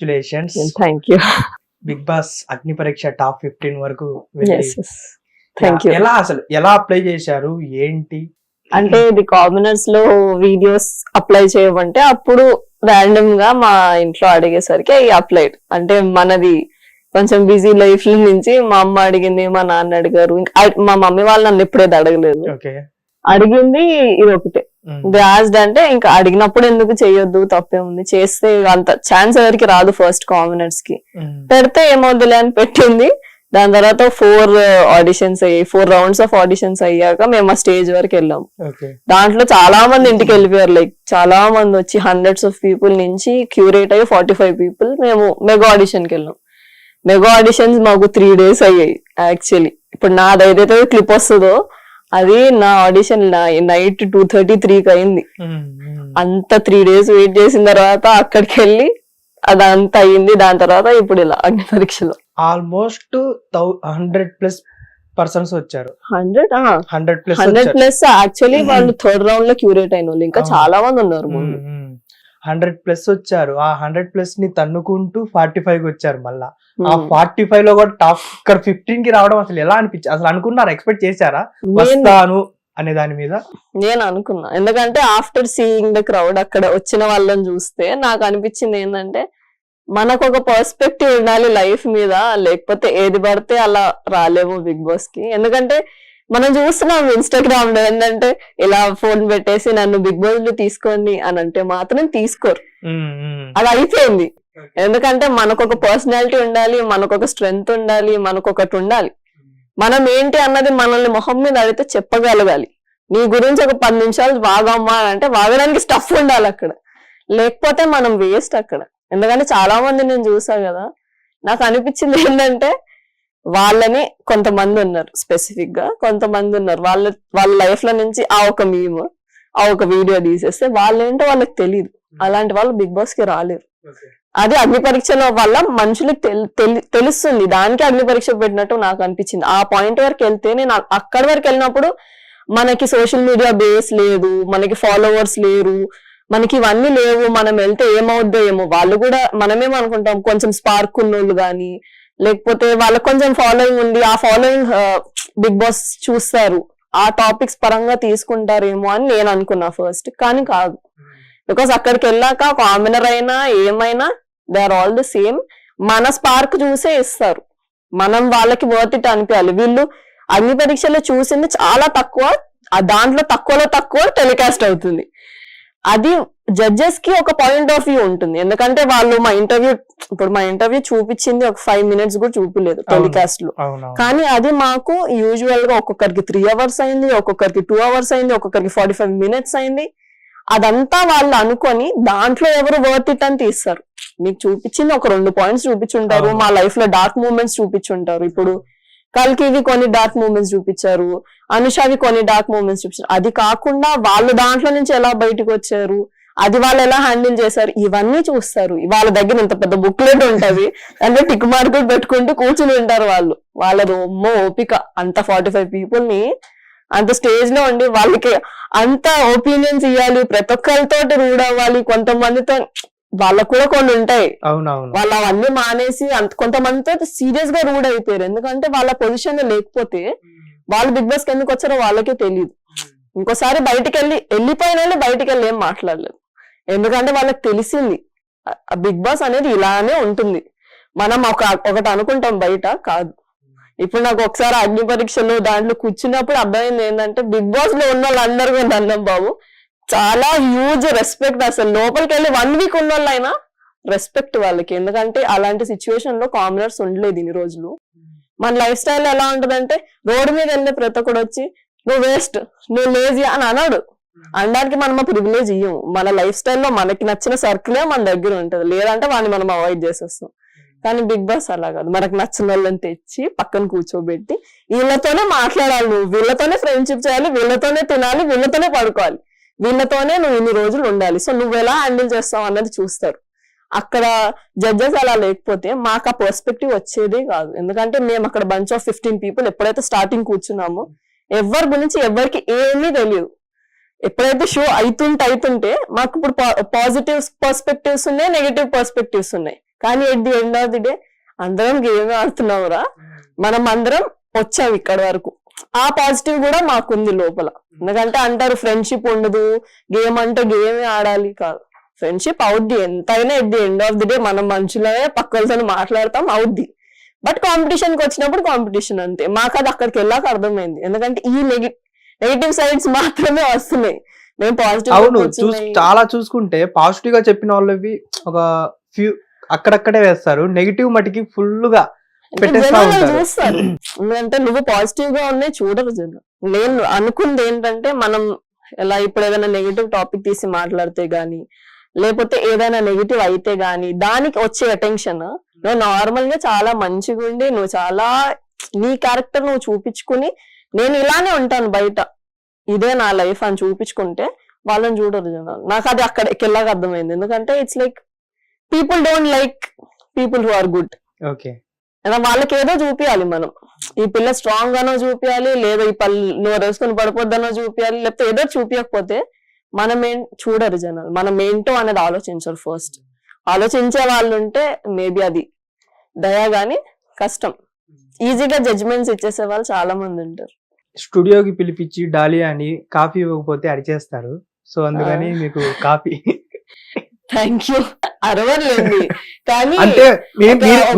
Congratulations thank you Bigg Boss Agni Pariksha top fifteen వరకు thank you ఎలా అసలు ఎలా అప్లై చేశారు? ఏంటి? అంటే ఇది కామనర్స్లో వీడియోస్ అప్లై చేయమంటే అప్పుడు ర్యాండమ్గా మా ఇంట్లో అడిగేసరికి అప్లైడ్ అంటే మనది కొంచెం బిజీ లైఫ్ నుంచి మా అమ్మ అడిగింది మా నాన్న అడిగారు. మా మమ్మీ వాళ్ళు నన్ను ఎప్పుడైతే అడగలేదు. ఓకే. అడిగింది ఇది ఒకటే. బ్రాస్డ్ అంటే ఇంకా అడిగినప్పుడు ఎందుకు చేయొద్దు తప్పే ఉంది. చేస్తే అంత ఛాన్స్ ఎవరికి రాదు ఫస్ట్ కామనర్స్కి. పెడితే ఏమవుతులే అని పెట్టింది. దాని తర్వాత ఫోర్ ఆడిషన్స్ అయ్యాయి. ఫోర్ రౌండ్స్ ఆఫ్ ఆడిషన్స్ అయ్యాక మేము ఆ స్టేజ్ వరకు వెళ్ళాం. దాంట్లో చాలా మంది ఇంటికి వెళ్ళిపోయారు. లైక్ చాలా మంది వచ్చి హండ్రెడ్స్ ఆఫ్ పీపుల్ నుంచి క్యూరేట్ అయ్యి ఫార్టీ ఫైవ్ పీపుల్ మేము మెగా ఆడిషన్కి వెళ్ళాం. మెగా ఆడిషన్స్ మాకు త్రీ డేస్ అయ్యాయి యాక్చువల్లీ ఇప్పుడు నాది ఏదైతే క్లిప్ వస్తుందో అది నా ఆడిషన్ నైట్ టూ థర్టీ త్రీకి అయింది. అంత త్రీ డేస్ వెయిట్ చేసిన తర్వాత అక్కడికి వెళ్ళి అదంతా అయింది. దాని తర్వాత ఇప్పుడు ఇలా అగ్ని పరీక్షలో. ఆల్మోస్ట్ హండ్రెడ్ ప్లస్ పర్సన్స్ వచ్చారు. Hundred hundred plus hundred plus actually వాళ్ళు థర్డ్ రౌండ్లో క్యూరేట్ అయిన వాళ్ళు. ఇంకా. చాలా మంది ఉన్నారు ముందు. హండ్రెడ్ ప్లస్ వచ్చారు. ఆ హండ్రెడ్ ప్లస్ని తన్నుకుంటూ ఫార్టీ ఫైవ్ వచ్చారు మళ్ళా. ఆ. ఫార్టీ ఫైవ్లో కూడా టాప్ ఇక్కడ ఫిఫ్టీన్కి రావడం అసలు ఎలా అనిపించింది అసలు అనుకున్నారు? ఎక్స్పెక్ట్ చేశారా? వస్తాను అనే దాని మీద? నేను అనుకున్నా. ఎందుకంటే ఆఫ్టర్ సీయింగ్ ద క్రౌడ్ అక్కడ వచ్చిన వాళ్ళని చూస్తే నాకు అనిపించింది ఏంటంటే మనకు ఒక పర్స్పెక్టివ్ ఉండాలి లైఫ్ మీద. లేకపోతే ఏది పడితే అలా రాలేము బిగ్ బాస్కి ఎందుకంటే మనం చూస్తున్నాం ఇన్స్టాగ్రామ్లో ఏంటంటే ఇలా ఫోన్ పెట్టేసి నన్ను బిగ్ బాస్లో తీసుకోండి అని అంటే మాత్రం తీసుకోరు. అది అయిపోయింది. ఎందుకంటే మనకు ఒక పర్సనాలిటీ ఉండాలి మనకు ఒక స్ట్రెంగ్త్ ఉండాలి మనకు ఒకటి ఉండాలి. మనం ఏంటి అన్నది మనల్ని మొహం మీద అడిగితే చెప్పగలగాలి. నీ గురించి ఒక పది నిమిషాలు వాగమ్మా అని అంటే వాగడానికి స్టఫ్ ఉండాలి అక్కడ. లేకపోతే మనం వేస్ట్ అక్కడ. ఎందుకంటే చాలా మంది నేను చూసా కదా నాకు అనిపించింది ఏంటంటే వాళ్ళని కొంతమంది ఉన్నారు స్పెసిఫిక్గా కొంతమంది ఉన్నారు. వాళ్ళ వాళ్ళ లైఫ్లో నుంచి ఆ ఒక మీమ్ ఆ ఒక వీడియో తీసేస్తే వాళ్ళేంటో వాళ్ళకి తెలియదు అలాంటి వాళ్ళు బిగ్ బాస్కి రాలేరు. అది అగ్ని పరీక్షల వల్ల మనుషులకు తెల్- తెలి- తెలుస్తుంది. దానికి అగ్ని పరీక్ష పెట్టినట్టు నాకు అనిపించింది. ఆ పాయింట్ వరకు వెళ్తే నేను అక్కడి వరకు వెళ్ళినప్పుడు మనకి సోషల్ మీడియా బేస్ లేదు మనకి ఫాలోవర్స్ లేరు మనకి ఇవన్నీ లేవు. మనం వెళ్తే ఏమవుద్దో ఏమో. వాళ్ళు కూడా మనమేమనుకుంటాం కొంచెం స్పార్క్ ఉన్నోళ్ళు గాని లేకపోతే వాళ్ళకి కొంచెం ఫాలోయింగ్ ఉంది. ఆ ఫాలోయింగ్ బిగ్ బాస్ చూస్తారు. ఆ టాపిక్స్ పరంగా తీసుకుంటారేమో అని నేను అనుకున్నా ఫస్ట్ కానీ కాదు. బికాస్ అక్కడికి వెళ్ళాక కామనర్ అయినా ఏమైనా they are all the same మన స్పార్క్ చూసే ఇస్తారు. మనం వాళ్ళకి వర్త్ ఇట్ అనిపించాలి. వీళ్ళు అగ్ని పరీక్షలో చూసింది చాలా తక్కువ ఆ దాంట్లో తక్కువలో తక్కువ టెలికాస్ట్ అవుతుంది. అది జడ్జెస్కి ఒక పాయింట్ ఆఫ్ వ్యూ ఉంటుంది. ఎందుకంటే వాళ్ళు మా ఇంటర్వ్యూ ఇప్పుడు మా ఇంటర్వ్యూ చూపించింది ఒక ఫైవ్ మినిట్స్ కూడా చూపిలేదు టెలికాస్ట్లో. కానీ అది మాకు యూజువల్గా ఒక్కొక్కరికి త్రీ అవర్స్ అయింది ఒక్కొక్కరికి టూ అవర్స్ అయింది ఒక్కొక్కరికి ఫార్టీ ఫైవ్ మినిట్స్ అయింది. అదంతా వాళ్ళు అనుకొని దాంట్లో ఎవరు వర్త్ ఇట్ అని తీస్తారు. మీకు చూపించింది ఒక రెండు పాయింట్స్ చూపించుంటారు. మా లైఫ్లో డార్క్ మూమెంట్స్ చూపించుంటారు. ఇప్పుడు కల్కివి కొన్ని డార్క్ మూమెంట్స్ చూపించారు. అనుషావి కొన్ని డార్క్ మూమెంట్స్ చూపించారు. అది కాకుండా వాళ్ళు దాంట్లో నుంచి ఎలా బయటకు వచ్చారు? అది వాళ్ళు ఎలా హ్యాండిల్ చేశారు? ఇవన్నీ చూస్తారు. వాళ్ళ దగ్గర ఇంత పెద్ద బుక్లెట్ ఉంటది. అంటే టిక్ మార్కులు పెట్టుకుంటూ కూర్చుని ఉంటారు వాళ్ళు. వాళ్ళ రొమ్మ ఓపిక. అంత ఫార్టీ ఫైవ్ పీపుల్ని అంత స్టేజ్లో ఉండి వాళ్ళకి అంత ఒపీనియన్స్ ఇవ్వాలి ప్రతి ఒక్కరితో రూడ్ అవ్వాలి. కొంతమందితో వాళ్ళకు కూడా కొన్ని ఉంటాయి. వాళ్ళు అవన్నీ మానేసి అంత కొంతమందితో సీరియస్గా రూడ్ అయిపోయారు. ఎందుకంటే వాళ్ళ పొజిషన్ లేకపోతే వాళ్ళు బిగ్ బాస్కి ఎందుకు వచ్చారో వాళ్ళకే తెలియదు. ఇంకోసారి బయటికి వెళ్ళి వెళ్ళిపోయిన వాళ్ళు బయటికి వెళ్ళి ఏం మాట్లాడలేదు. ఎందుకంటే వాళ్ళకి తెలిసింది. బిగ్ బాస్ అనేది ఇలానే ఉంటుంది. మనం ఒక ఒకటి అనుకుంటాం బయట కాదు. ఇప్పుడు నాకు ఒకసారి అగ్ని పరీక్షలు దాంట్లో కూర్చున్నప్పుడు అర్థమైంది ఏంటంటే బిగ్ బాస్లో ఉన్న వాళ్ళందరూ అన్నం బాబు. చాలా హ్యూజ్ రెస్పెక్ట్ అసలు. లోపలికి వెళ్ళి వన్ వీక్ ఉన్న వాళ్ళైనా రెస్పెక్ట్ వాళ్ళకి. ఎందుకంటే అలాంటి సిచ్యువేషన్లో కామనర్స్ ఉండలేదు ఇన్ని రోజులు. మన లైఫ్ స్టైల్ ఎలా ఉంటదంటే రోడ్డు మీద వెళ్ళే ప్రతి ఒక్కడు వచ్చి నువ్వు వేస్ట్ నువ్వు లేజీ అని అనడు. అనడానికి మనం ప్రివిలేజ్ ఇయ్యం మన లైఫ్ స్టైల్లో మనకి నచ్చిన సర్కిలే మన దగ్గర ఉంటది. లేదంటే వాడిని మనం అవాయిడ్ చేసేస్తాం. కానీ బిగ్ బాస్ అలా కాదు. మనకు నచ్చిన వాళ్ళని తెచ్చి పక్కన కూర్చోబెట్టి వీళ్ళతోనే మాట్లాడాలి నువ్వు. వీళ్ళతోనే ఫ్రెండ్షిప్ చేయాలి వీళ్ళతోనే తినాలి వీళ్ళతోనే పడుకోవాలి. వీళ్ళతోనే నువ్వు ఇన్ని రోజులు ఉండాలి. సో నువ్వు ఎలా హ్యాండిల్ చేస్తావు అన్నది చూస్తారు. అక్కడ జడ్జెస్ అలా లేకపోతే మాకు ఆ పర్స్పెక్టివ్ వచ్చేదే కాదు. ఎందుకంటే మేము అక్కడ బంచ్ ఆఫ్ ఫిఫ్టీన్ పీపుల్ ఎప్పుడైతే స్టార్టింగ్ కూర్చున్నామో ఎవరి గురించి ఎవరికి ఏమీ తెలియదు. ఎప్పుడైతే షో అవుతుంటే అవుతుంటే మాకు ఇప్పుడు పాజిటివ్ పర్స్పెక్టివ్స్ ఉన్నాయి నెగటివ్ పర్స్పెక్టివ్స్ ఉన్నాయి. కానీ at the end of the day అందరం గేమ్ ఆడుతున్నావురా మనం అందరం వచ్చాం ఇక్కడ వరకు. ఆ పాజిటివ్ కూడా మాకుంది లోపల. ఎందుకంటే అంటారు ఫ్రెండ్షిప్ ఉండదు. గేమ్ అంటే గేమే ఆడాలి కాదు. ఫ్రెండ్షిప్ అవుద్ది. ఎంతైనా at the end of the day మనం మనుషులే పక్కలతో మాట్లాడతాం అవుద్ది. బట్ కాంపిటీషన్కి వచ్చినప్పుడు కాంపిటీషన్ అంతే. మాకు అది అక్కడికి వెళ్ళాక అర్థమైంది. ఎందుకంటే ఈ నెగి నెగిటివ్ సైడ్స్ మాత్రమే వస్తున్నాయి. మేము అవును. పాజిటివ్ చాలా చూసుకుంటే పాజిటివ్గా చెప్పిన వాళ్ళవి ఒక ఫ్యూ అక్కడక్కడే వేస్తారు. నెగిటివ్ మటుకి ఫుల్గా పెట్టేస్తా. చూస్తారు. ఎందుకంటే నువ్వు పాజిటివ్గా ఉన్నాయి చూడరు జనం. నేను అనుకుంది ఏంటంటే మనం ఎలా ఇప్పుడు ఏదైనా నెగిటివ్ టాపిక్ తీసి మాట్లాడితే గానీ లేకపోతే ఏదైనా నెగిటివ్ అయితే గానీ దానికి వచ్చే అటెన్షన్ నువ్వు నార్మల్గా చాలా మంచిగా ఉండి నువ్వు చాలా నీ క్యారెక్టర్ నువ్వు చూపించుకుని నేను ఇలానే ఉంటాను బయట. ఇదే నా లైఫ్ అని చూపించుకుంటే వాళ్ళని చూడరు జనాలు నాకు అది అక్కడ వెళ్ళాక అర్థమైంది. ఎందుకంటే it's like people don't like people who are good okay వాళ్ళకి ఏదో చూపియాలి మనం. ఈ పిల్ల స్ట్రాంగ్ గానో చూపియాలి లేదా ఈ పళ్ళు నువ్వు వేసుకొని పడిపోద్దనో చూపియాలి లేకపోతే ఏదో చూపించకపోతే మనం ఏం చూడరు జనాలు. మనం ఏంటో అనేది ఆలోచించరు ఫస్ట్ ఆలోచించే వాళ్ళు ఉంటే మేబీ అది దయా గాని కష్టం. ఈజీగా జడ్జ్మెంట్స్ ఇచ్చేసే వాళ్ళు చాలా మంది ఉంటారు. స్టూడియోకి పిలిపించి డాలియా అని కాఫీ ఇవ్వకపోతే అరిచేస్తారు. సో అందుకని మీకు కాఫీ. థ్యాంక్ యూ అరవలేదు కానీ అంటే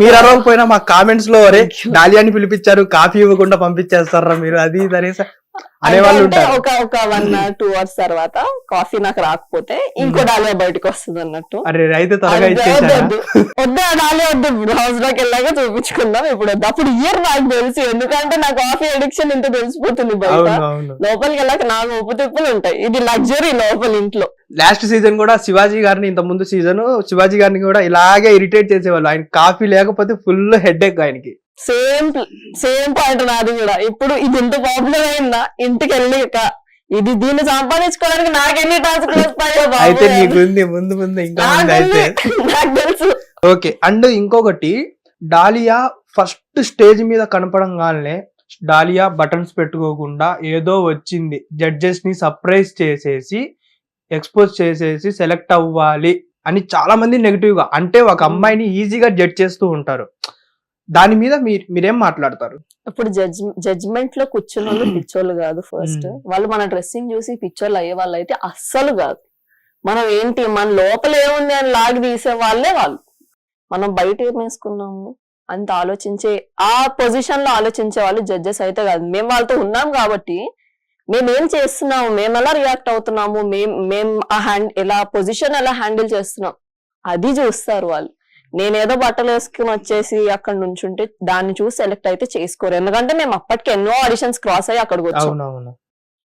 మీరు అరవకపోయినా మా కామెంట్స్లో అరే డాలియాని పిలిపించారు కాఫీ ఇవ్వకుండా పంపించేస్తారా మీరు? అది ఇది అనేసి అనేవాళ్ళు ఒక ఒక వన్ టూ అవర్స్ తర్వాత కాఫీ నాకు రాకపోతే ఇంకో డాలియా బయటకు వస్తుంది అన్నట్టు. అరే అయితే త్వరగా వద్దు, ఇచ్చేసారా వద్దు, హౌస్లోకి వెళ్ళాక చూపించుకుందాం ఇప్పుడు వద్దు. అప్పుడు ఇయర్ నాకు తెలుసు. ఎందుకంటే నా కాఫీ అడిక్షన్ ఇంత తెలిసిపోతుంది బయట. లోపలికి వెళ్ళాక నాకు ఉప్పు తిప్పులు ఉంటాయి. ఇది లగ్జరీ లోపల ఇంట్లో. లాస్ట్ సీజన్ కూడా శివాజీ గారిని ఇంత ముందు సీజన్ శివాజీ గారిని కూడా ఇలాగే ఇరిటేట్ చేసేవాళ్ళు. ఆయన కాఫీ లేకపోతే ఫుల్ హెడ్ ఎక్ ఆయనకి. సేమ్ సేమ్ పాయింట్ నాది కూడా. ఇప్పుడు ఇది ఇంత పాపులర్ అయిందా? ఇంటికి వెళ్ళాక ఇది దీన్ని సంపాదించుకోవడానికి నాకెన్ని టాస్క్లు వస్తాయో బాబోయ్. అయితే ముందు ముందు ఇంకా ఉంది అయితే. నాకుంది. నాకు తెలుసు. ఓకే అండ్ ఇంకొకటి డాలియా ఫస్ట్ స్టేజ్ మీద కనపడంగానే డాలియా బటన్స్ పెట్టుకోకుండా ఏదో వచ్చింది. జడ్జెస్ని సర్ప్రైజ్ చేసేసి ఎక్స్పోజ్ చేసేసి సెలెక్ట్ అవ్వాలి అని చాలా మంది నెగిటివ్గా అంటే ఒక అమ్మాయిని ఈజీగా జడ్జ్ చేస్తూ ఉంటారు. దాని మీద మీరు మీరేం మాట్లాడతారు? ఇప్పుడు జడ్జ్ జడ్జ్మెంట్లో కూర్చున్న వాళ్ళు పిచ్చోళ్ళు కాదు ఫస్ట్ మ్మ్. వాళ్ళు మన డ్రెస్సింగ్ చూసి పిచ్చోళ్ళు అయ్యే వాళ్ళు అయితే అస్సలు కాదు. మనం ఏంటి మన లోపల ఏముంది అని లాగి తీసే వాళ్ళే వాళ్ళు. మనం బయట ఏం వేసుకున్నాము అంత ఆలోచించే ఆ పొజిషన్లో ఆలోచించే వాళ్ళు జడ్జెస్ అయితే కాదు. మేము వాళ్ళతో ఉన్నాం కాబట్టి మేము ఏం చేస్తున్నాము మేము ఎలా రియాక్ట్ అవుతున్నాము మేం మేము ఆ హ్యాండ్ ఎలా పొజిషన్ ఎలా హ్యాండిల్ చేస్తున్నాం అది చూస్తారు వాళ్ళు. నేనేదో బట్టలు వేసుకుని వచ్చేసి అక్కడ నుంచుంటే దాన్ని చూసి సెలెక్ట్ అయితే చేసుకోరు. ఎందుకంటే మేము అప్పటికి ఎన్నో ఆడిషన్స్ క్రాస్ అయ్యి అక్కడికి వచ్చాం. అవునవును.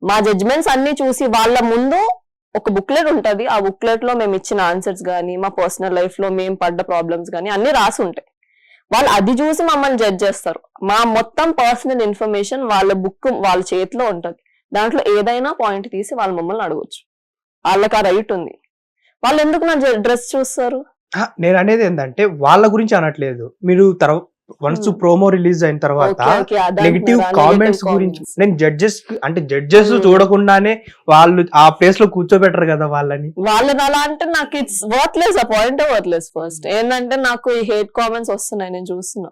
మా జడ్జ్మెంట్స్ అన్ని చూసి వాళ్ళ ముందు ఒక బుక్లెట్ ఉంటది. ఆ బుక్లెట్లో మేము ఇచ్చిన ఆన్సర్స్ గానీ మా పర్సనల్ లైఫ్లో మేము పడ్డ ప్రాబ్లమ్స్ గానీ అన్ని రాసి ఉంటాయి. వాళ్ళు అది చూసి మమ్మల్ని జడ్జ్ చేస్తారు. మా మొత్తం పర్సనల్ ఇన్ఫర్మేషన్ వాళ్ళ బుక్ వాళ్ళ చేతిలో ఉంటది. దాంట్లో ఏదైనా పాయింట్ తీసి వాళ్ళు మమ్మల్ని అడగొచ్చు. వాళ్ళకి ఆ రైట్ ఉంది. వాళ్ళు ఎందుకు నా డ్రెస్ చూస్తారు? ఆ, నేను అనేది ఏంటంటే వాళ్ళ గురించి అనట్లేదు మీరు తర్వాత వన్స్ Hmm. ప్రోమో రిలీజ్ అయిన తర్వాత? నెగిటివ్ కామెంట్స్ గురించి. నేను జడ్జెస్ అంటే జడ్జెస్ Hmm. చూడకుండానే వాళ్ళు ఆ ప్లేస్లో కూర్చోబెట్టరు కదా వాళ్ళని వాళ్ళని అలా అంటే నాకు ఇట్స్ వర్త్లెస్ ఆ పాయింట్ వర్త్లెస్ ఫస్ట్ ఏంటంటే నాకు ఈ హేట్ కామెంట్స్ వస్తున్నాయి నేను చూస్తున్నా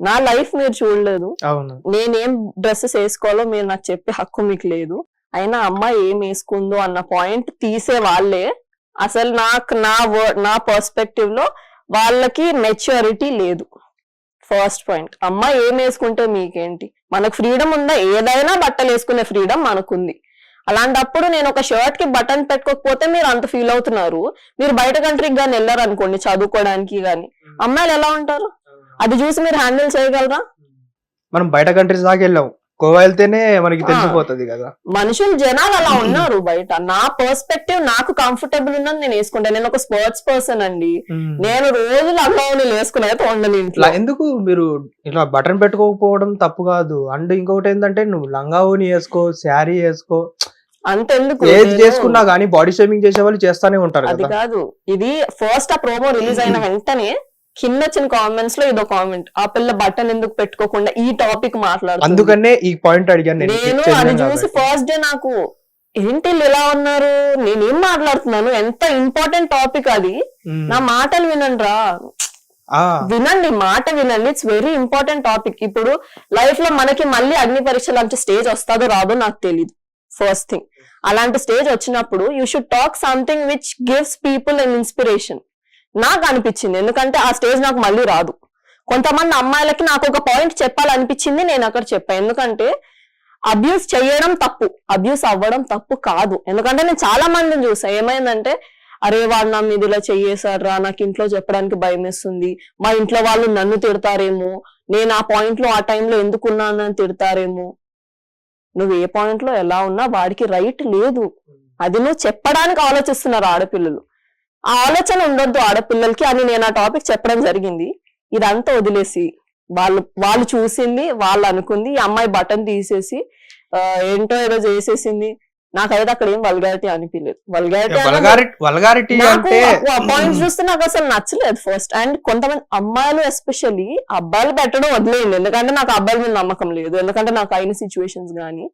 నా లైఫ్ మీరు చూడలేదు అవును నేనేం డ్రెస్సెస్ వేసుకోవాలో మీరు నాకు చెప్పే హక్కు మీకు లేదు అయినా అమ్మాయి ఏం వేసుకుందో అన్న పాయింట్ తీసే వాళ్ళే అసలు నాకు నా నా పర్స్పెక్టివ్లో వాళ్ళకి మెచ్యూరిటీ లేదు. ఫస్ట్ పాయింట్ అమ్మాయి ఏం వేసుకుంటే మీకేంటి? మనకు ఫ్రీడమ్ ఉందా? ఏదైనా బట్టలు వేసుకునే ఫ్రీడమ్ మనకుంది. అలాంటప్పుడు నేను ఒక షర్ట్కి బటన్ పెట్టుకోకపోతే మీరు అంత ఫీల్ అవుతున్నారు. మీరు బయట కంట్రీకి కానీ వెళ్ళారు అనుకోండి చదువుకోవడానికి కానీ అమ్మాయిలు ఎలా ఉంటారు? అది చూసి మీరు హ్యాండిల్ చేయగలరా? మనం బయట కంట్రీస్ దాకా వెళ్ళాం. గోవా వెళ్తేనే మనకి. తెలిసిపోతుంది కదా. మనుషులు జనాలు అలా ఉన్నారు బయట. నా పర్స్పెక్టివ్ నాకు కంఫర్టబుల్ ఉన్నది నేను వేసుకుంటాను. నేను ఒక స్పోర్ట్స్ పర్సన్ అండి. నేను రోజు లంగావుని వేసుకుని ఉండను ఇంట్లో. ఎందుకు మీరు ఇట్లా బటన్ పెట్టుకోకపోవడం తప్పు కాదు. అండ్ ఇంకొకటి ఏంటంటే నువ్వు లంగా ఓని వేసుకో శారీ వేసుకో. అంతెందుకు? ఏది నేను- చేసుకున్నా గానీ బాడీ షేమింగ్ చేసే వాళ్ళు చేస్తానే ఉంటారు అది కాదు. ఇది ఫస్ట్ ఆ ప్రోమో రిలీజ్ అయిన వెంటనే కింద వచ్చిన కామెంట్స్లో ఇదో కామెంట్ ఆ పిల్ల బటన్ ఎందుకు పెట్టుకోకుండా ఈ టాపిక్ మాట్లాడుతుంది. అందుకనే ఈ పాయింట్ అడిగాను నేను. అది చూసి. ఫస్ట్ డే నాకు ఏంటి ఇలా ఉన్నారు? నేనేం మాట్లాడుతున్నాను? ఎంత ఇంపార్టెంట్ టాపిక్ అది. నా మాటలు వినండి రా వినండి మాట వినండి. ఇట్స్ వెరీ ఇంపార్టెంట్ టాపిక్ ఇప్పుడు లైఫ్లో మనకి మళ్ళీ అగ్ని పరీక్ష లాంటి స్టేజ్ వస్తుందో రాదో నాకు తెలియదు ఫస్ట్ థింగ్ అలాంటి స్టేజ్ వచ్చినప్పుడు you should talk something which gives people an inspiration నాకు అనిపించింది. ఎందుకంటే ఆ స్టేజ్ నాకు మళ్ళీ రాదు. కొంతమంది అమ్మాయిలకి నాకు ఒక పాయింట్ చెప్పాలనిపించింది నేను అక్కడ చెప్పాను ఎందుకంటే అబ్యూస్ చేయడం తప్పు. అబ్యూస్ అవ్వడం తప్పు కాదు. ఎందుకంటే నేను చాలా మందిని చూసా. ఏమైందంటే అరే వాడు నా మీద ఇలా చెయ్యేశారా నాకు ఇంట్లో చెప్పడానికి భయం వేస్తుంది. మా ఇంట్లో వాళ్ళు నన్ను తిడతారేమో. నేను ఆ పాయింట్లో ఆ టైంలో ఎందుకున్నానని తిడతారేమో. నువ్వు ఏ పాయింట్లో ఎలా ఉన్నా వాడికి రైట్ లేదు. అది నువ్వు చెప్పడానికి ఆలోచిస్తున్నారు ఆడపిల్లలు. ఆ ఆలోచన ఉండొద్దు ఆడపిల్లలకి అని నేను ఆ టాపిక్ చెప్పడం జరిగింది. ఇదంతా వదిలేసి వాళ్ళు వాళ్ళు చూసింది వాళ్ళు అనుకుంది ఈ అమ్మాయి బటన్ తీసేసి ఆ, ఏంటో ఏదో చేసేసింది. నాకైతే అక్కడ ఏం వల్గారిటీ అనిపించలేదు వల్గారిటీ నాకు పాయింట్స్ చూస్తే నాకు అసలు నచ్చలేదు ఫస్ట్ అండ్ కొంతమంది అమ్మాయిలు ఎస్పెషల్లీ అబ్బాయిలు పెట్టడం వదిలేయండి. ఎందుకంటే నాకు అబ్బాయిల మీద నమ్మకం లేదు. ఎందుకంటే నాకు అయిన సిచ్యువేషన్స్ గానీ